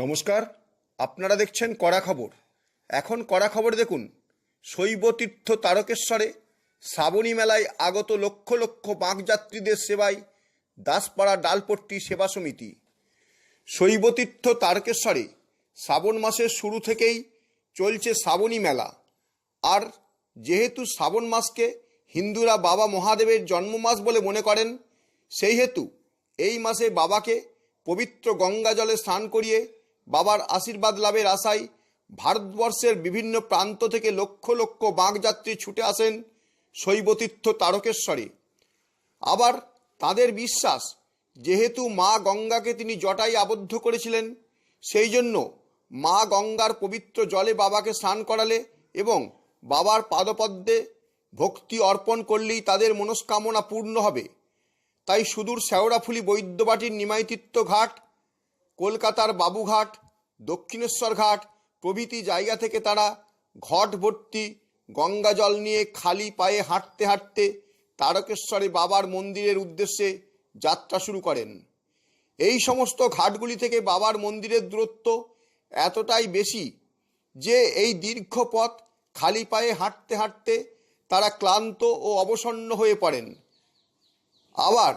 নমস্কার, আপনারা দেখছেন কড়া খবর। এখন কড়া খবর দেখুন শৈবতীর্থ তারকেশ্বরে শ্রাবণী মেলায় আগত লক্ষ লক্ষ বাঁকযাত্রীদের সেবায় দাসপাড়া ডালপট্টি সেবা সমিতি। শৈবতীর্থ তারকেশ্বরে শ্রাবণ মাসের শুরু থেকেই চলছে শ্রাবণী মেলা। আর যেহেতু শ্রাবণ মাসকে হিন্দুরা বাবা মহাদেবের জন্মমাস বলে মনে করেন, সেই হেতু এই মাসে বাবাকে পবিত্র গঙ্গা জলে স্নান করিয়ে বাবার আশীর্বাদ লাভের আশায় ভারতবর্ষের বিভিন্ন প্রান্ত থেকে লক্ষ লক্ষ বাঁকযাত্রী ছুটে আসেন শৈবতীর্থ তারকেশ্বরে। আবার তাদের বিশ্বাস, যেহেতু মা গঙ্গাকে তিনি জটায় আবদ্ধ করেছিলেন, সেই জন্য মা গঙ্গার পবিত্র জলে বাবাকে স্নান করালে এবং বাবার পাদপদ্মে ভক্তি অর্পণ করলেই তাদের মনস্কামনা পূর্ণ হবে। তাই সুদূর শেওড়াফুলি বৈদ্যবাটির নিমাইতীর্থ ঘাট কলকাতার বাবুঘাট, দক্ষিণেশ্বর ঘাট প্রভৃতি জায়গা থেকে তারা ঘট ভর্তি গঙ্গা জল নিয়ে খালি পায়ে হাঁটতে হাঁটতে তারকেশ্বরে বাবার মন্দিরের উদ্দেশ্যে যাত্রা শুরু করেন। এই সমস্ত ঘাটগুলি থেকে বাবার মন্দিরের দূরত্ব এতটাই বেশি যে এই দীর্ঘ পথ খালি পায়ে হাঁটতে হাঁটতে তারা ক্লান্ত ও অবসন্ন হয়ে পড়েন। আবার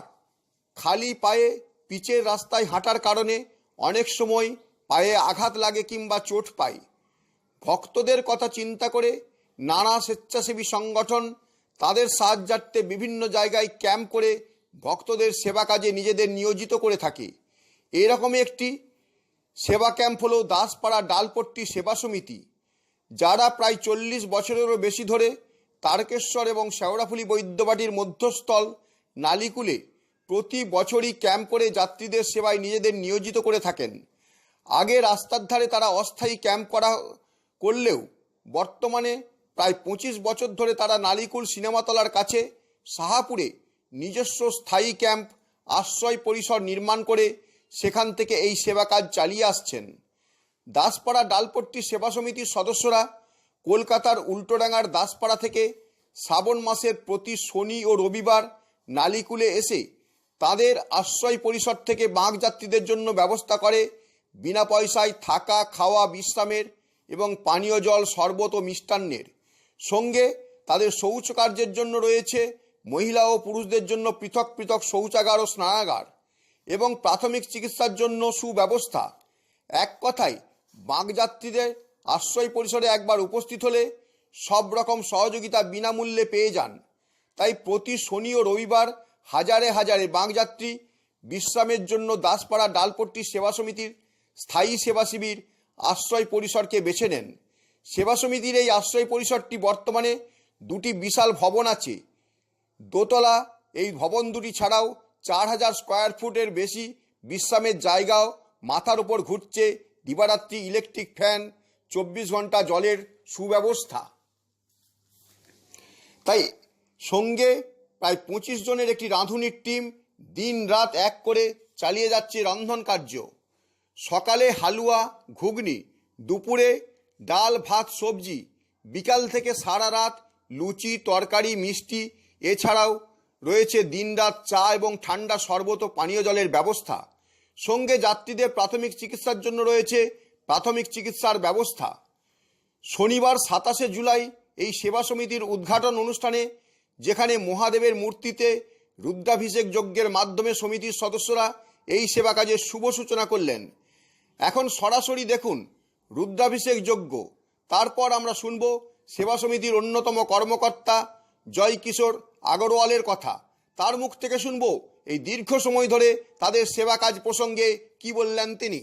খালি পায়ে পিচের রাস্তায় হাঁটার কারণে অনেক সময় পায়ে আঘাত লাগে কিংবা চোট পায় ভক্তদের কথা চিন্তা করে নানা স্বেচ্ছাসেবী সংগঠন তাদের সাহায্যার্থে বিভিন্ন জায়গায় ক্যাম্প করে ভক্তদের সেবা কাজে নিজেদের নিয়োজিত করে থাকে। এরকমই একটি সেবা ক্যাম্প হল দাসপাড়া ডালপট্টি সেবা সমিতি। যারা প্রায় চল্লিশ বছরেরও বেশি ধরে তারকেশ্বর এবং শেওড়াফুলি বৈদ্যবাটির মধ্যস্থল নালিকুলে প্রতি বছরই ক্যাম্প করে যাত্রীদের সেবায় নিজেদের নিয়োজিত করে থাকেন। আগে রাস্তার ধারে তারা অস্থায়ী ক্যাম্প করা করলেও বর্তমানে প্রায় পঁচিশ বছর ধরে তারা নালিকুল সিনেমাতলার কাছে সাহাপুরে নিজস্ব স্থায়ী ক্যাম্প, আশ্রয় পরিসর নির্মাণ করে সেখান থেকে এই সেবা কাজ চালিয়ে আসছেন। দাসপাড়া ডালপট্টি সেবা সমিতির সদস্যরা কলকাতার উল্টোডাঙ্গার দাসপাড়া থেকে শ্রাবণ মাসের প্রতি শনি ও রবিবার নালিকুলে এসে তাদের আশ্রয় পরিসর থেকে বাঁক যাত্রীদের জন্য ব্যবস্থা করে বিনা পয়সায় থাকা, খাওয়া, বিশ্রামের এবং পানীয় জল, শরবত ও মিষ্টান্নের। সঙ্গে তাদের শৌচকার্যের জন্য রয়েছে মহিলা ও পুরুষদের জন্য পৃথক পৃথক শৌচাগার ও স্নানাগার এবং প্রাথমিক চিকিৎসার জন্য সুব্যবস্থা। এক কথায় বাঁকযাত্রীদের আশ্রয় পরিসরে একবার উপস্থিত হলে সব রকম সহযোগিতা বিনামূল্যে পেয়ে যান। তাই প্রতি শনি ও রবিবার হাজারে হাজারে বাঁকযাত্রী বিশ্রামের জন্য দাসপাড়া ডালপট্টি সেবা সমিতির স্থায়ী সেবা শিবির আশ্রয় পরিসরকে বেছে নেন। সেবা সমিতির এই আশ্রয় পরিসরটি বর্তমানে দুটি বিশাল ভবন আছে। দোতলা, এই ভবন দুটি ছাড়াও চার হাজার স্কোয়ার ফুটের বেশি বিশ্রামের জায়গাও মাথার উপর ঘুরছে দিবারাত্রি ইলেকট্রিক ফ্যান, চব্বিশ ঘণ্টা জলের সুব্যবস্থা। তাই সঙ্গে প্রায় পঁচিশ জনের একটি রাঁধুনির টিম দিন রাত এক করে চালিয়ে যাচ্ছে রন্ধন কার্য। সকালে হালুয়া, ঘুগনি, দুপুরে ডাল, ভাত, সবজি, বিকাল থেকে সারা রাত লুচি, তরকারি, মিষ্টি, এছাড়াও রয়েছে দিনরাত চা এবং ঠান্ডা শরবত ও পানীয় জলের ব্যবস্থা। সঙ্গে যাত্রীদের প্রাথমিক চিকিৎসার জন্য রয়েছে প্রাথমিক চিকিৎসার ব্যবস্থা। শনিবার সাতাশে জুলাই এই সেবা সমিতির উদ্ঘাটন অনুষ্ঠানে যেখানে মহাদেবের মূর্তিতে রুদ্রাভিষেক যজ্ঞের মাধ্যমে সমিতির সদস্যরা এই সেবা কাজের শুভ সূচনা করলেন এখন সরাসরি দেখুন রুদ্রাভিষেক যজ্ঞ তারপর আমরা শুনব সেবা সমিতির অন্যতম কর্মকর্তা জয় কিশোর আগরওয়ালের কথা তার মুখ থেকে শুনব এই দীর্ঘ সময় ধরে তাদের সেবা কাজ প্রসঙ্গে কি বললেন তিনি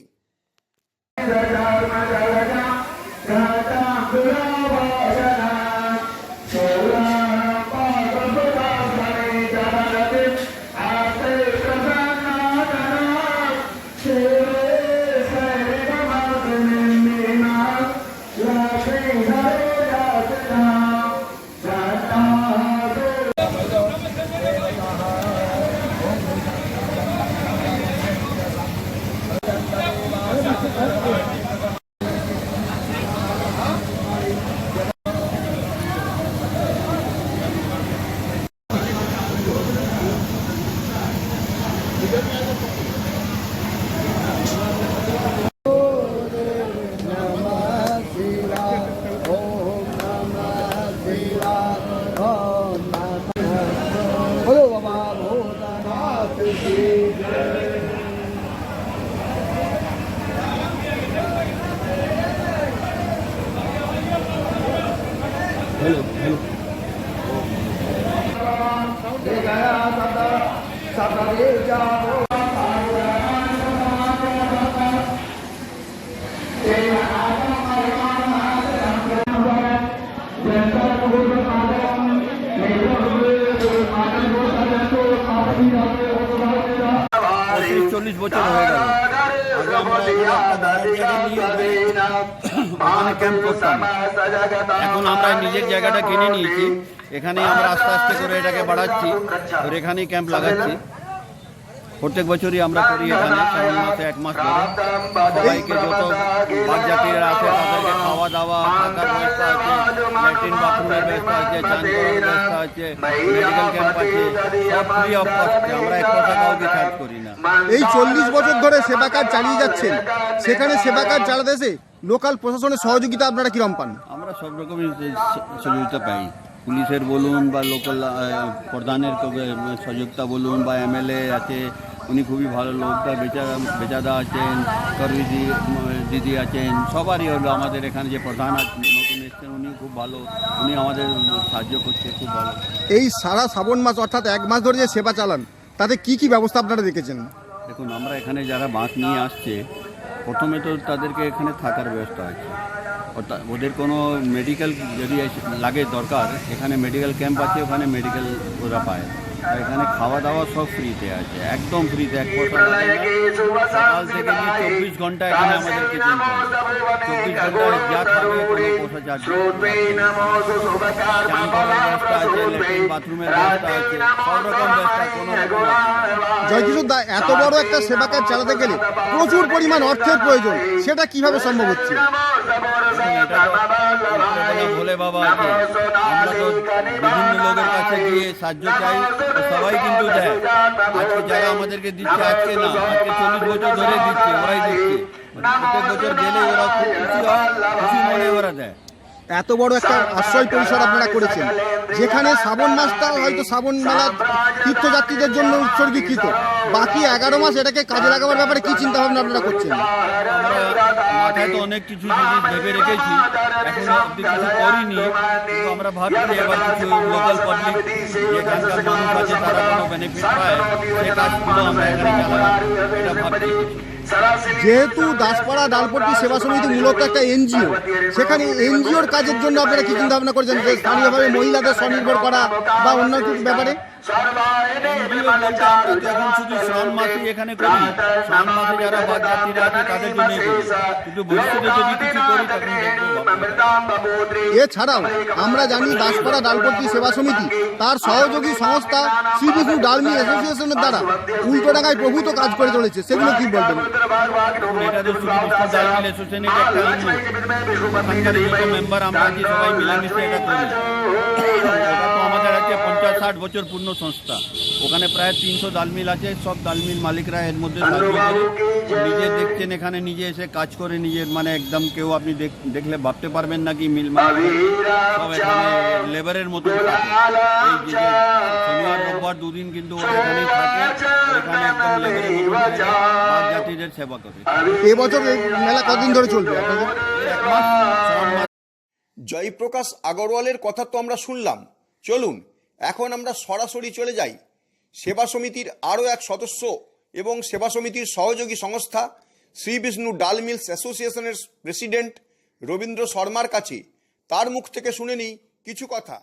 ক্যাম্প করতাম এখন আমরা নিজের জায়গাটা কিনে নিয়েছি। এখানে আমরা আস্তে আস্তে করে এটাকে বাড়াচ্ছি। আর এখানেই ক্যাম্প লাগাচ্ছি। প্রত্যেক বছরই আমরা করি এখানে। মাসে এক মাস ধরে। সবাইকে যত জাতিরা আছে, তাদেরকে খাওয়া দাওয়া, থাকার ব্যবস্থা আছে। ল্যাট্রিন বাথরুমের ব্যবস্থা আছে, চান করার ব্যবস্থা আছে, মেডিকেল ক্যাম্প আছে। সব ফ্রি অফ কস্টে আমরা এক পয়সা কাউকে চার্জ করি না। এই চল্লিশ বছর ধরে সেবা কাজ চালিয়ে যাচ্ছেন। সেখানে সেবা কাজ চালাতে এসে লোকাল প্রশাসনের সহযোগিতা আপনারা কিরম পান? আমরা সব রকমের সহযোগিতা পাই। পুলিশের বলুন বা লোকাল প্রধানের সহযোগিতা বলুন বা এমএলএ আছে উনি খুবই ভালো লোক বেচা বেচাদা আছেন করবি দিদি আছেন সবারই হলো আমাদের এখানে যে প্রধান আছেন নতুন এসছেন উনি খুব ভালো উনি আমাদের সাহায্য করছে খুব ভালো। এই সারা শ্রাবণ মাস অর্থাৎ এক মাস ধরে যে সেবা চালান তাতে কি কি ব্যবস্থা আপনারা দেখেছেন? দেখুন আমরা এখানে যারা বাঁক নিয়ে আসছে প্রথমে তো তাদেরকে এখানে থাকার ব্যবস্থা আছে। ওদের কোনো মেডিকেল যদি লাগে দরকার, এখানে মেডিকেল ক্যাম্প আছে, ওখানে মেডিকেল ওরা পায়। এখানে খাওয়া দাওয়া সব ফ্রিতে আছে একদম ফ্রিতে এক। সকাল থেকে চব্বিশ ঘণ্টা এখানে আমাদের চব্বিশ ঘন্টায় যা খাবে কোনো পয়সা চার্জ চান করার ব্যবস্থা আছে ল্যাট্রিন বাথরুমের ব্যবস্থা আছে। সব রকম ব্যবস্থা কোনো রকম অসুবিধা নেই। জয়কিশোর দা এত বড় একটা সেবা কাজ চালাতে গেলে প্রচুর পরিমাণ অর্থের প্রয়োজন সেটা কীভাবে সম্ভব হচ্ছে? ভোলে বাবা আছে আমরা তো বিভিন্ন লোকের কাছে গিয়ে সাহায্য চাই সবাই কিন্তু দেয়। আজকে যারা আমাদেরকে দিচ্ছে, আজকে না, আজকে চল্লিশ বছর ধরে দিচ্ছে, ওরাই দিচ্ছে। প্রত্যেক বছর গেলে ওরা খুব খুশি হয়, খুশি মনে ওরা দেয়। এত বড় একটা আশ্রয় পরিসর আপনারা করেছেন। যেখানে শ্রাবণ মাসটা হয়তো শ্রাবণ মেলা তীর্থযাত্রীদের জন্য উৎসর্গীকৃত। বাকি এগারো মাস এটাকে কাজে লাগাবার ব্যাপারে কি চিন্তা ভাবনা আপনারা করছেন? মাথায় তো অনেক কিছু জিনিস ভেবে রেখেছি অব্দি কিছু করিনি। আমরা ভাবছি এবার কিছু লোকাল পাবলিক মানুষ আছে, তারা কোনো বেনিফিট পায়, সে কাজগুলো আমরা এখানে এটা ভাবছি। যেহেতু দাসপাড়া ডালপট্টি সেবা সমিতি মূলত একটা এনজিও, সেখানে এনজিওর কাজের জন্য আপনারা কি চিন্তা ভাবনা করেছেন? যে স্থানীয়ভাবে মহিলাদের স্বনির্ভর করা বা অন্য কিছু ব্যাপারে? আমরা শুধু এখানে করি যারা আছে তাদের কিন্তু ভবিষ্যতে যদি কিছু করি। এছাড়াও আমরা জানি দাসপাড়া ডালপট্টি সেবা সমিতি তার সহযোগী সংস্থা শ্রী বিষ্ণু ডালমি অ্যাসোসিয়েশনের দ্বারা উল্টো টাকায় প্রভূত কাজ করে চলেছে। সেগুলো কি বলবেন? এটা তো অ্যাসোসিয়েশনের একটা মেম্বার আমরা আছি সবাই মিলেমিশে এটা করি আমাদের আছে পঞ্চাশ ষাট বছর পূর্ণ সংস্থা। ওখানে প্রায় তিনশো দালমিল আছে সব দালমিল মালিকরা এর মধ্যে নিজে দেখছেন এখানে নিজে এসে কাজ করে নিজের মানে একদম কেউ আপনি দেখ- দেখলে ভাবতে পারবেন না কি মিল সব এখানে লেবারের মতো শনিবার রোববার দুদিন কিন্তু এখানেই থাকে। এখানে একদম লেবারের মতো থেকে বাদ জাতিদের সেবা করে। এবছর মেলা কদিন ধরে চলবে জয়প্রকাশ আগরওয়ালের কথা তো আমরা শুনলাম। চলুন এখন আমরা সরাসরি চলে যাই। সেবা সমিতির আরও এক সদস্য এবং সেবা সমিতির সহযোগী সংস্থা, শ্রী বিষ্ণু ডাল মিলস অ্যাসোসিয়েশনের প্রেসিডেন্ট রবীন্দ্র শর্মার কাছে। তার মুখ থেকে শুনে নিই কিছু কথা।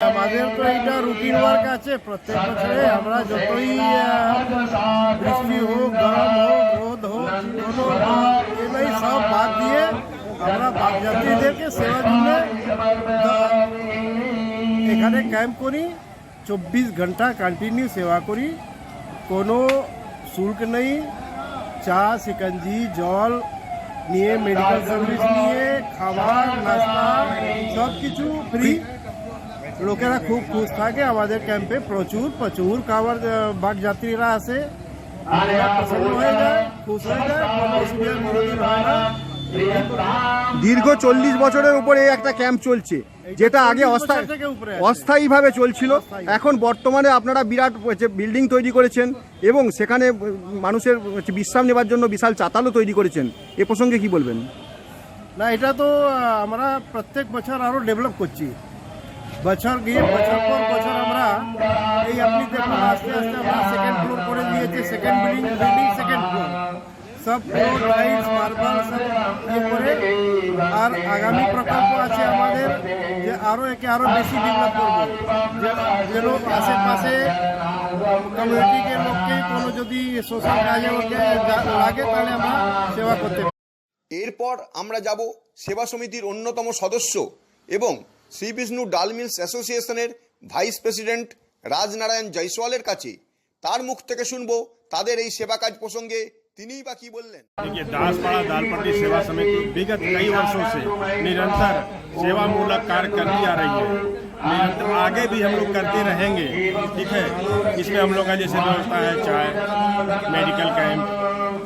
আমাদের তো এটা রুটিন ওয়ার্ক আছে। প্রত্যেক বছরে আমরা যতই বৃষ্টি হোক, গরম হোক, রোদ হোক এগুলোই সব বাদ দিয়ে আমরা বাদ যাত্রীদেরকে সেবা দিলে এখানে ক্যাম্প করি চব্বিশ ঘণ্টা কন্টিনিউ সেবা করি কোনো শুল্ক নেই চা সিকঞ্জি জল নিয়ে মেডিকেল সার্ভিস নিয়ে খাবার নাস্তা সব কিছু ফ্রি লোকেরা খুব খুশ থাকে আমাদের ক্যাম্পে প্রচুর প্রচুর খাবার বাঘ যাত্রীরা আসে লোকেরা পছন্দ হয়ে যায় খুশ হয়ে যায় কোনো অসুবিধা কোনোদিন হয় না দীর্ঘ চল্লিশ বছরের উপরে একটা ক্যাম্প চলছে যেটা আগে 40 অস্থায়ী। অস্থায়ীভাবে চলছিল। এখন বর্তমানে আপনারা বিরাট বিল্ডিং তৈরি করেছেন এবং সেখানে মানুষের বিশ্রাম নেবার জন্য বিশাল চাতালও তৈরি করেছেন। এ প্রসঙ্গে কি বলবেন? না এটা তো আমরা প্রত্যেক বছর আরও ডেভেলপ করছি। বছর গিয়ে বছর পর বছর আমরা এই আপনি দেখুন আস্তে আস্তে আমরা সেকেন্ড ফ্লোর করে দিয়েছি second building building second floor সব টাইলস, মার্বেল সব ইয়ে করে আর আগামী প্রকল্প আছে আমাদের যে আরও একে আরও বেশি ডেভেলপ করব যেন আশেপাশে কমিউনিটিকে লোককে কোনো যদি সোশ্যাল কাজে ওকে লাগে তাহলে আমরা সেবা করতে পারি। এরপর আমরা যাব সেবা সমিতির অন্যতম সদস্য এবং শ্রী বিষ্ণু ডাল মিলস অ্যাসোসিয়েশনের ভাইস প্রেসিডেন্ট রাজনারায়ণ জয়সওয়ালের কাছে তার মুখ থেকে শুনব তাদের এই সেবা কাজ প্রসঙ্গে তিনিই বা কি বললেন देखिए दासपाड़ा दालपट्टी सेवा समिति विगत कई वर्षों से निरंतर सेवा मूलक कार्य करती आ रही है निरंतर आगे भी हम लोग करते रहेंगे ठीक है इसमें हम लोग का जैसे व्यवस्था है चाय मेडिकल कैंप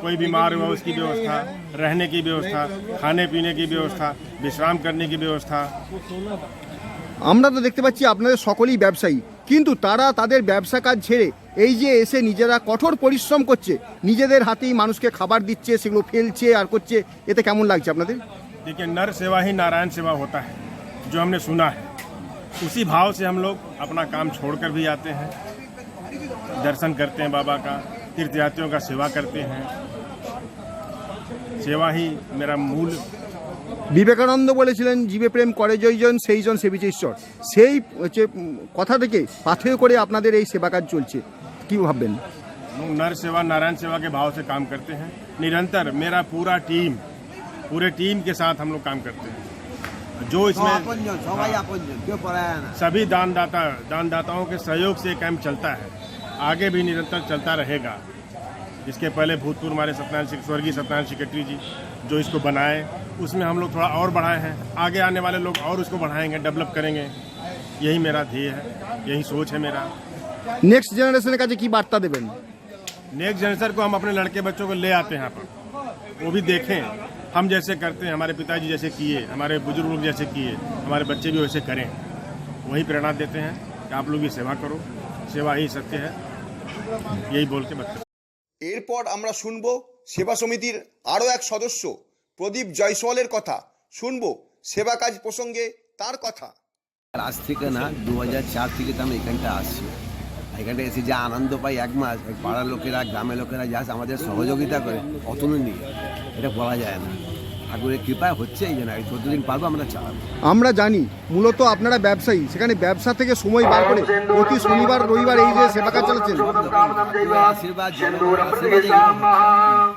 कोई बीमार हुआ उसकी व्यवस्था रहने की व्यवस्था खाने पीने की व्यवस्था विश्राम करने की व्यवस्था আমরা তো দেখতে পাচ্ছি আপনাদের সকলেই ব্যবসায়ী কিন্তু তারা তাদের ব্যবসা কাজ ছেড়ে এই যে এসে নিজেরা কঠোর পরিশ্রম করছে নিজেদের হাতেই মানুষকে খাবার দিচ্ছে সেগুলো ফেলছে আর করছে এতে কেমন লাগছে আপনাদের देखिए नर सेवा ही नारायण सेवा होता है जो हमने सुना है उसी भाव से हम लोग अपना काम छोड़कर भी आते हैं दर्शन करते हैं बाबा का तीर्थयात्रियों का सेवा करते हैं सेवा ही मेरा मूल বিবেকানন্দ বলেছিলেন জীবে প্রেম করে জয়জন সেই জন সেবিছে ঈশ্বর সেই হচ্ছে উম, কথা থেকে পাথেয় করে আপনাদের এই সেবা কাজ চলছে কি ভাববেন लोग नर सेवा नारायण सेवा के भाव से काम करते हैं निरंतर मेरा पूरा टीम पूरे टीम के साथ हम लोग काम करते हैं जो इसमें আপনজন সবাই আপনজন কেউ পড়ায় না सभी दानदाता दानदाताओं के सहयोग से ये कैंप चलता है आगे भी निरंतर चलता रहेगा इसके पहले भूतपूर्व हमारे सत्यनारायण सिंह स्वर्गीय सत्यनारायण सेक्रेटरी जी जो इसको बनाए उसमें हम लोग थोड़ा और बढ़ाए हैं आगे आने वाले लोग और उसको बढ़ाएंगे डेवलप करेंगे यही मेरा ध्येय है यही सोच है मेरा নেক্সট জেনারেশনের কাছে কি বার্তা দেবেন नेक्स्ट जनरेशन को हम अपने लड़के बच्चों को ले आते हैं यहाँ पर वो भी देखें हम जैसे करते हैं हमारे पिताजी जैसे किए हमारे बुजुर्ग लोग जैसे किए हमारे बच्चे भी वैसे करें वही प्रेरणा देते हैं कि आप लोग भी सेवा करो सेवा ही सत्य है यही बोल के बच्चे এরপর আমরা শুনব সেবা সমিতির আরও এক সদস্য প্রদীপ জয়সওয়ালের কথা। শুনব সেবা কাজ প্রসঙ্গে তার কথা। আর আজ থেকে না দু চার থেকে তো আমি এখানটা আসছি। এখানটা এসে যা আনন্দ পাই এক মাস পাড়ার লোকেরা গ্রামের লোকেরা যা আমাদের সহযোগিতা করে অতুলনীয় এটা বলা যায় না। ঠাকুরের কৃপায় হচ্ছে এই জন্য এই চোদ্দ দিন পারব আমরা চালাবো। আমরা জানি মূলত আপনারা ব্যবসায়ী সেখানে ব্যবসা থেকে সময় বার করে প্রতি শনিবার রবিবার এই যে সেবা কাজ চালাচ্ছেন। আশীর্বাদ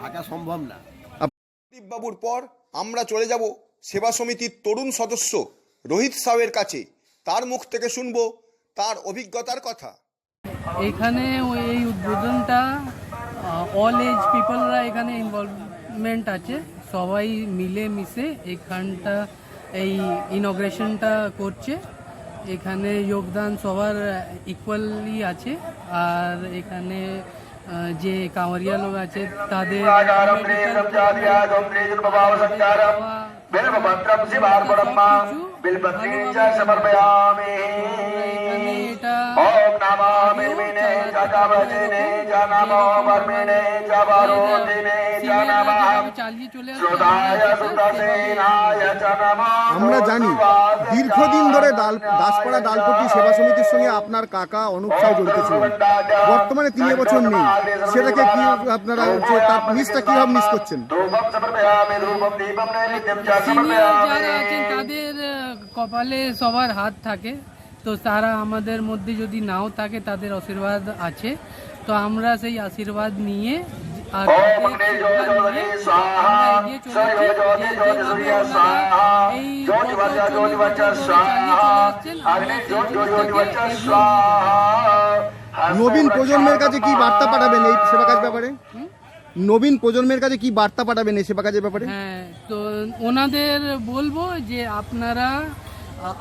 থাকা সম্ভব না। প্রদীপবাবুর পর আমরা চলে যাব সেবা সমিতির তরুণ সদস্য রোহিত সাহের কাছে। তার মুখ থেকে শুনব তার অভিজ্ঞতার কথা। এখানে ওই এই উদ্বোধনটা অল এজ পিপলরা এখানে ইনভলভমেন্ট আছে। সবাই মিলে মিশে এখানটা, এই ইনগ্রেশনটা করছে। এখানে যোগদান সবার ইকুয়ালি আছে। আর এখানে જે કાંવરિયા લોકો છે તાદે బిల్వపత్రం శివార్పణమ్మ బిల్పత్రీంచ సమర్పయామి ఓ च च च च नमः सुधाय सुतसेनाय च আমরা জানি দীর্ঘদিন ধরে ডাল দাসপাড়া ডালপট্টি সেবা সমিতির সঙ্গে আপনার কাকা অনুপ সাউ জড়িত ছিলেন বর্তমানে তিন বছর নেই। সেটাকে কি আপনারা তার মিসটা কীভাবে মিস করছেন? যারা তাদের কপালে সবার হাত থাকে। তো তারা আমাদের মধ্যে যদি নাও থাকে তাদের আশীর্বাদ আছে। তো আমরা সেই আশীর্বাদ নিয়ে আর ওম তাদের অগ্নে আশীর্বাদ জ্যোতি নিয়ে স্বাহা আমরা এগিয়ে চলেছি। সর্ব জ্যোতি জ্যোতি যে সূর্য যেভাবে স্বাহা ওনারা এই জ্যোতি গত বাচা জ্যোতি 40 বাচা বছর ধরে চালিয়ে স্বাহা চলে আসছেন, আমরা অগ্নি সেই জ্যোতি জ্যোতি জিনিসটাকে বাচা এগিয়ে নিয়ে যাব। স্বাহা নবীন প্রজন্মের কাছে কি বার্তা পাঠাবেন এই সেবা কাজ ব্যাপারে নবীন প্রজন্মের কাছে কি বার্তা পাঠাবেন এই সেবা কাজের ব্যাপারে? হ্যাঁ তো ওনাদের বলব যে আপনারা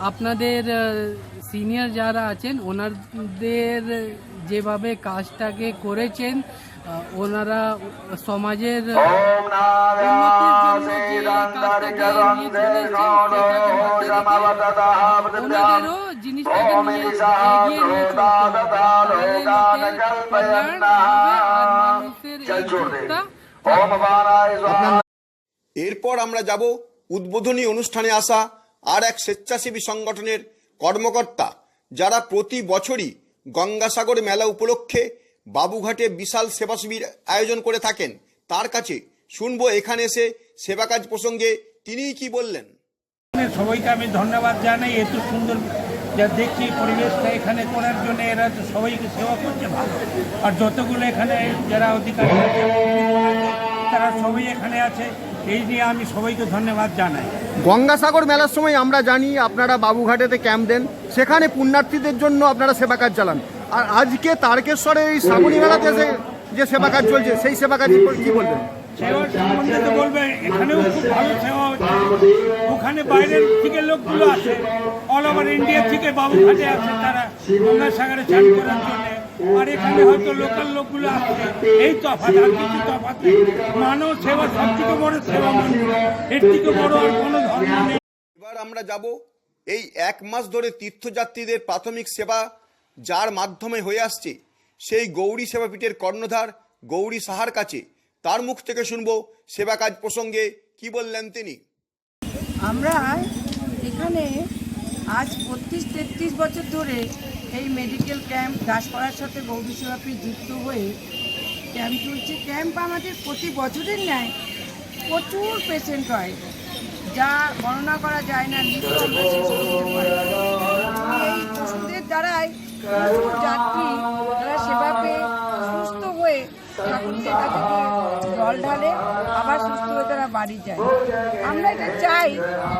আপনাদের সিনিয়র যারা আছেন ওনাদের যেভাবে কাজটাকে করেছেন ওনারা সমাজের ওনাদেরও জিনিসটাকে নিয়ে এগিয়ে নিয়ে চলতে এরপর আমরা যাব উদ্বোধনী অনুষ্ঠানে আসা আর এক স্বেচ্ছাসেবী সংগঠনের কর্মকর্তা যারা প্রতি বছরই গঙ্গাসাগর মেলা উপলক্ষে বাবুঘাটে বিশাল সেবা শিবির আয়োজন করে থাকেন, তার কাছে শুনব এখানে এসে সেবা কাজ প্রসঙ্গে তিনিই কি বললেন। সবাইকে আমি ধন্যবাদ জানাই, এত সুন্দর যা দেখছি পরিবেশটা এখানে করার জন্য, এরা সবাইকে সেবা করছে ভালো। আর যতগুলো এখানে যারা অধিকারী তারা সবাই এখানে আছে এই নিয়ে আমি সবাইকে ধন্যবাদ জানাই। গঙ্গাসাগর মেলার সময় আমরা জানি আপনারা বাবুঘাটেতে ক্যাম্প দেন সেখানে পুণ্যার্থীদের জন্য আপনারা সেবা কাজ চালান। আর আজকে তারকেশ্বরে এই শ্রাবণী মেলাতে যে যে সেবা কাজ চলছে সেই সেবা কাজ কি বলবেন? সেবার সম্বন্ধে তো বলবে এখানেও খুব ভালো সেবা হচ্ছে। ওখানে বাইরের থেকে লোকগুলো আসে অল ওভার ইন্ডিয়া থেকে বাবুঘাটে আসে তারা গঙ্গাসাগরে চান করার জন্য। আর এখানে হয়তো লোকাল লোকগুলো আসছে এই তফাৎ আর কিছু নেই। মানব সেবা সব থেকে বড় সেবা মানুষ এর থেকে বড় আর কোনো ধর্ম নেই। এবার আমরা যাব এই এক মাস ধরে তীর্থযাত্রীদের প্রাথমিক সেবা যার মাধ্যমে হয়ে আসছে সেই গৌরী সেবাপীঠের কর্ণধার গৌরী সাহার কাছে। তার মুখ থেকে শুনব সেবা কাজ প্রসঙ্গে কি বললেন তিনি। আমরা এখানে আজ বত্রিশ, তেত্রিশ বছর ধরে এই মেডিকেল ক্যাম্প দাসপাড়ার সাথে গৌরী যুক্ত হয়ে ক্যাম্প চলছে ক্যাম্প আমাদের প্রতি বছরের ন্যায় প্রচুর পেশেন্ট হয়, যা গণনা করা যায় না। এই ওষুধের দ্বারাই যাত্রী যারা সেবা পেয়ে সুস্থ হয়ে ঠাকুরদের কাছে জল ঢালে, আবার সুস্থ হয়ে তারা বাড়ি যায় আমরা এটা চাই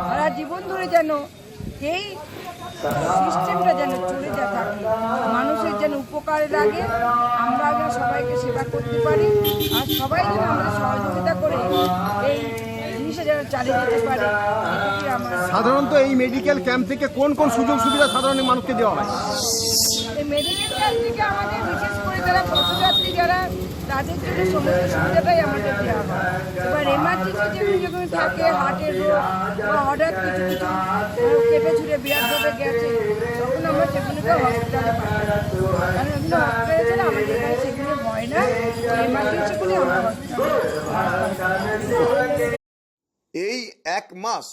তারা জীবন ধরে যেন এই সিস্টেমটা যেন চলে যা থাকে মানুষের যেন উপকারে লাগে আমরা যেন সবাইকে সেবা করতে পারি আর সবাই যেন আমাদের সহযোগিতা করে এই জিনিসটা যেন চালিয়ে যেতে পারে সাধারণত এই মেডিকেল ক্যাম্প থেকে কোন কোন সুযোগ সুবিধা সাধারণ মানুষকে দেওয়া হয়? এই মেডিকেল ক্যাম্প থেকে আমাদের বিশেষ যারা পথযাত্রী যারা তাদের জন্য সমস্ত সুবিধাটাই আমাদের দেওয়া হয়। এবার এমার্জেন্সি যেগুলো যখন থাকে হার্টের রোগ বা হঠাৎ কিছু কিছু কেটে ছুটে বিরাটভাবে গেছে, তখন আমরা সেগুলোকে হসপিটালে পাঠাই। কারণ এগুলো হসপিটালে ছাড়া আমাদের এখানে সেগুলো হয় না। এমার্জেন্সিগুলি আমরা হসপিটালে এই এক মাস,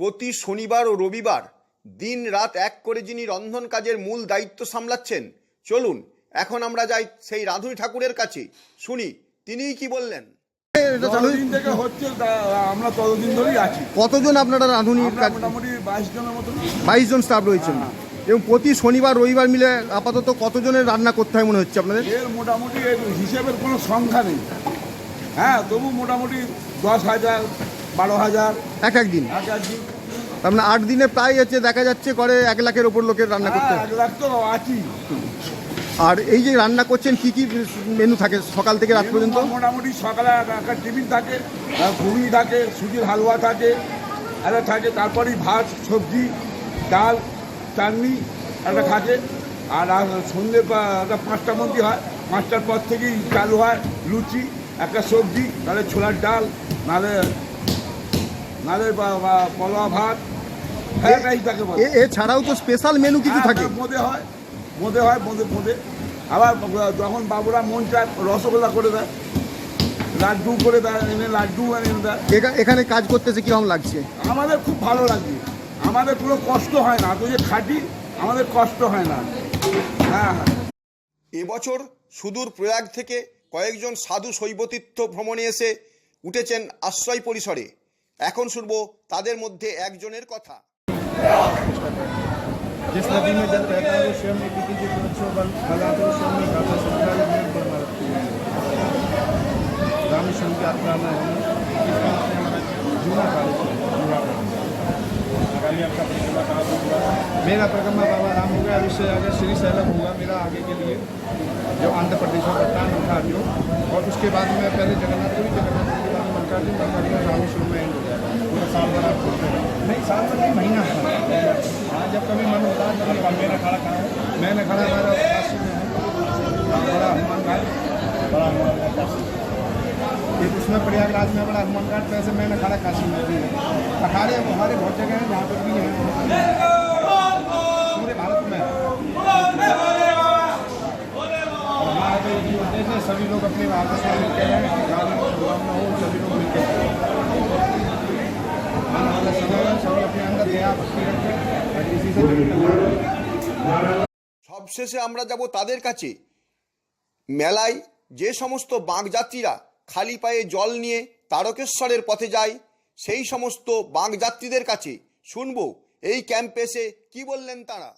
প্রতি শনিবার ও রবিবার দিন রাত এক করে যিনি রন্ধন কাজের মূল দায়িত্ব সামলাচ্ছেন, চলুন এখন আমরা যাই সেই রাধুনী ঠাকুরের কাছে। শুনি তিনিই কি বললেন? এটা থেকে হচ্ছে আমরা ততদিন ধরেই আছি। কতজন আপনারা রাঁধুনির কাজ মোটামুটি বাইশ জনের মতন। বাইশ জন স্টাফ রয়েছেন। এবং প্রতি শনিবার রবিবার মিলে আপাতত কতজনের রান্না করতে হয় মনে হচ্ছে আপনাদের? এর মোটামুটি এর হিসেবের কোনো সংখ্যা নেই। হ্যাঁ তবু মোটামুটি দশ হাজার বারো হাজার। এক এক দিন। এক এক দিন। তার মানে আট দিনে প্রায় হচ্ছে দেখা যাচ্ছে করে এক লাখের ওপর লোকের রান্না করতে হ্যাঁ, এক লাখ তো আছি আর এই যে রান্না করছেন কি কি মেনু থাকে সকাল থেকে রাত পর্যন্ত? মোটামুটি সকালে এক- একটা টিফিন থাকে ঘুগনি থাকে সুজির হালুয়া থাকে একটা থাকে তারপরেই ভাত সবজি ডাল চাটনি একটা থাকে। আর সন্ধ্যে একটা পাঁচটা মধ্যে হয়। পাঁচটার পর থেকেই চালু হয় লুচি একটা সবজি নাহলে ছোলার ডাল নাহলে নাহলে পলোয়া ভাত হ্যাঁ এছাড়াও তো স্পেশাল মেনু কিছু থাকে? হ্যাঁ, বোঁদে হয়। বোঁদে হয় বোঁদে বোঁদে আবার যখন বাবুরা মন চায় রসগোল্লা করে দেয় লাড্ডু করে দেয় এনে লাড্ডু এনে দেয়। এখানে কাজ করতেছে কীরকম লাগছে? আমাদের খুব ভালো লাগে আমাদের কোনো কষ্ট হয় না। তো যে খাটি আমাদের কষ্ট হয় না। হ্যাঁ হ্যাঁ। এবছর সুদূর প্রয়াগ থেকে কয়েকজন সাধু শৈবতীর্থ ভ্রমণে এসে উঠেছেন আশ্রয় পরিসরে। এখন শুনব তাদের মধ্যে একজনের কথা। जिस नदी में जल रहता है, वो स्वयं में किसी के सुरक्षा बल लगाते हुए स्वयं में गाता संस्कार में निर्माण रामेश्वरम की यात्रा में जूना कॉलेज हुआ मेरा परिक्रमा बाबा राम हो गया अब इससे आगे श्री सैलम होगा, मेरा आगे के लिए जो आंध्र प्रदेश में रखा जो और उसके बाद में पहले जगन्नाथपुरी जगन्नाथपुरी के बाद में मल्लिकार्जुन मल्लिकार्जुन रामेश्वरम में एंड हो जाएगा। पूरा साल भर आप रहें। नहीं साल भर नहीं महीना हाँ। जब कभी मन होता है हम मेरा खड़ा कहाँ है मैंने खड़ा हमारा काशी बड़ा हनुमान घाट। बड़ा हनुमान घाट एक उसमें प्रयागराज में बड़ा हनुमान घाट, वैसे मैंने खड़ा काशी में भी है। अखाड़े हमारे बहुत जगह हैं, जहाँ पर भी हैं। पूरे भारत में। तो सभी लोग अपने आपस में मिलकर रहें गाँव में हो, सभी लोग मिलते रहें। সবশেষে আমরা যাব তাদের কাছে। মেলায় যে সমস্ত বাঁকযাত্রীরা খালি পায়ে জল নিয়ে তারকেশ্বরের পথে যায়, সেই সমস্ত বাঁকযাত্রীদের কাছে শুনব। এই ক্যাম্পে এসে কি বললেন তারা?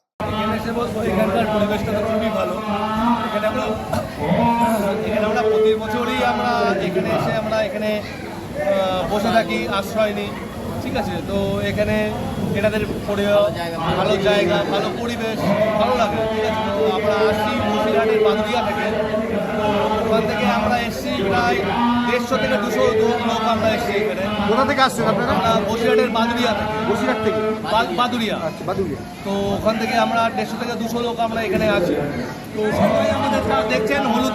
আমরা প্রতি বছরই আমরা এখানে এসে আমরা এখানে বসে থাকি, আশ্রয় নিই। ঠিক আছে তো এখানে এনাদের পরি- ভালো জায়গা ভালো পরিবেশ ভালো লাগে ঠিক আছে? তো আমরা আসছি বসিরহাটের বাদুরিয়া থেকে। তো ওখান থেকে আমরা এসছি প্রায় দেড়শো থেকে দুশো লোক আমরা এসছি এখানে। কোথা থেকে আসছেন আপনারা? বসিরহাটের বাদুরিয়া থেকে। বসিরহাট থেকে? বাদুরিয়া আচ্ছা বাদুড়িয়া তো ওখান থেকে আমরা দেড়শো থেকে দুশো লোক আমরা এখানে আছি। তো সবাই আমাদের দেখছেন হলুদ